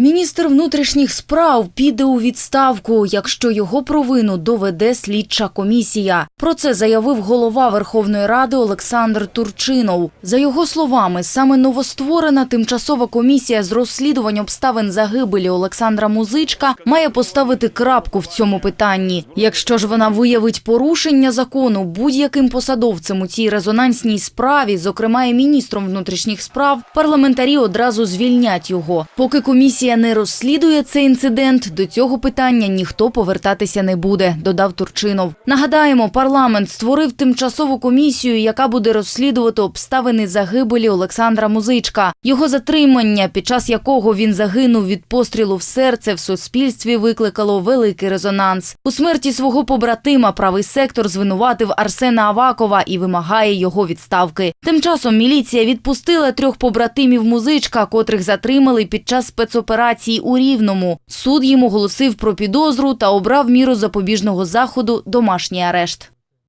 Міністр внутрішніх справ піде у відставку, якщо його провину доведе слідча комісія. Про це заявив голова Верховної Ради Олександр Турчинов. За його словами, саме новостворена тимчасова комісія з розслідувань обставин загибелі Олександра Музичка має поставити крапку в цьому питанні. Якщо ж вона виявить порушення закону будь-яким посадовцем у цій резонансній справі, зокрема і міністром внутрішніх справ, парламентарі одразу звільнять його. Поки комісія не розслідує цей інцидент, до цього питання ніхто повертатися не буде, додав Турчинов. Нагадаємо, парламент створив тимчасову комісію, яка буде розслідувати обставини загибелі Олександра Музичка. Його затримання, під час якого він загинув від пострілу в серце, в суспільстві викликало великий резонанс. У смерті свого побратима правий сектор звинуватив Арсена Авакова і вимагає його відставки. Тим часом міліція відпустила трьох побратимів музичка, котрих затримали під час спецоперації у Рівному. Суд їм оголосив про підозру та обрав міру запобіжного заходу домашній арешт.